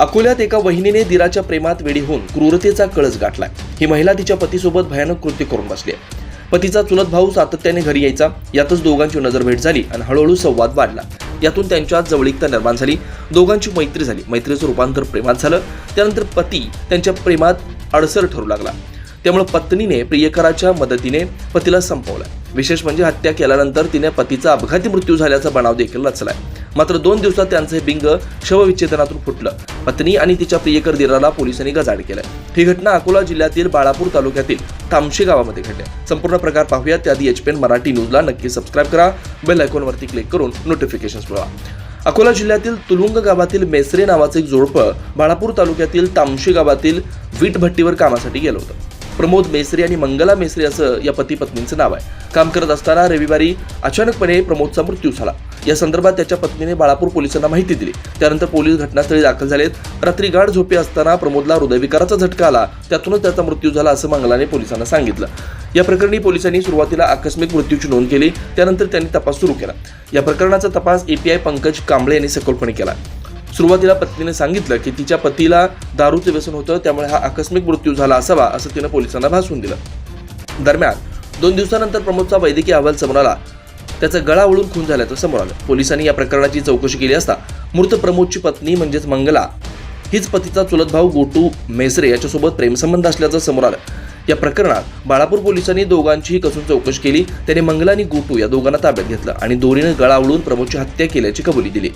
अकोल्यात एका वहिनीने दिराच्या प्रेमात वेडी होऊन क्रूरतेचा कळस गाठला ही महिला तिच्या पतीसोबत भयानक कृत्य करून बसली आहे. पतीचा चुलत भाऊ सातत्याने घरी यायचा. यातच दोघांची नजरभेट झाली आणि हळूहळू संवाद वाढला. यातून त्यांच्यात जवळीकता निर्माण झाली. दोघांची मैत्री झाली. मैत्रीचं रूपांतर प्रेमात झालं. त्यानंतर पती त्यांच्या प्रेमात अडसर ठरू लागला. त्यामुळे पत्नीने प्रियकराच्या मदतीने पतीला संपवला. विशेष म्हणजे हत्या केल्यानंतर तिने पतीचा अपघाती मृत्यू झाल्याचा बनाव देखील रचलाय. मात्र दोन दिवसात त्यांचे बिंग शवविच्छेदनातून फुटलं. पत्नी आणि तिच्या प्रियकर दिराला पोलिसांनी गजाड केलं ही घटना अकोला जिल्ह्यातील बाळापूर तालुक्यातील तामशे गावामध्ये घडली संपूर्ण प्रकार पाहूया त्याआधी एच मराठी न्यूजला नक्की सबस्क्राईब करा. बेल आयकॉनवरती क्लिक करून नोटिफिकेशन मिळवा. अकोला जिल्ह्यातील तुलुंग गावातील मेसरे नावाचं एक जोडपं बाळापूर तालुक्यातील तामशी गावातील वीट भट्टीवर कामासाठी गेलं होतं. प्रमोद मेसरी आणि मंगला मेसरी असं या पती पत्नींचं नाव आहे. काम करत असताना रविवारी अचानकपणे प्रमोदचा मृत्यू झाला. या संदर्भात त्याच्या पत्नीने बाळापूर पोलिसांना माहिती दिली. त्यानंतर पोलीस घटनास्थळी दाखल झालेत. रात्री गाढ झोपे असताना प्रमोदला हृदयविकाराचा झटका आला. त्यातूनच त्याचा मृत्यू झाला असं मंगलाने पोलिसांना सांगितलं. या प्रकरणी पोलिसांनी सुरुवातीला आकस्मिक मृत्यूची नोंद केली. त्यानंतर त्यांनी तपास सुरू केला. या प्रकरणाचा तपास एपीआय पंकज कांबळे यांनी सखोलपणे केला. सुरुवातीला पत्नीने सांगितलं की तिच्या पतीला दारूचं व्यसन होतं त्यामुळे हा आकस्मिक मृत्यू झाला असावा असं तिनं पोलिसांना भासून दिलं. दरम्यान दोन दिवसानंतर प्रमोदचा वैद्यकीय अहवाल समोर आला. त्याचा गळा ओळून खून झाल्याचं समोर आलं. पोलिसांनी या प्रकरणाची चौकशी केली असता मृत प्रमोदची पत्नी म्हणजेच मंगला हीच पतीचा चुलत भाऊ गोटू मेसरे याच्यासोबत प्रेमसंबंध असल्याचं समोर आलं. या प्रकरणात बाळापूर पोलिसांनी दोघांचीही कसून चौकशी केली. त्याने मंगला आणि गोटू या दोघांना ताब्यात घेतलं आणि दोरीनं गळा ओळून प्रमोदची हत्या केल्याची कबुली दिली.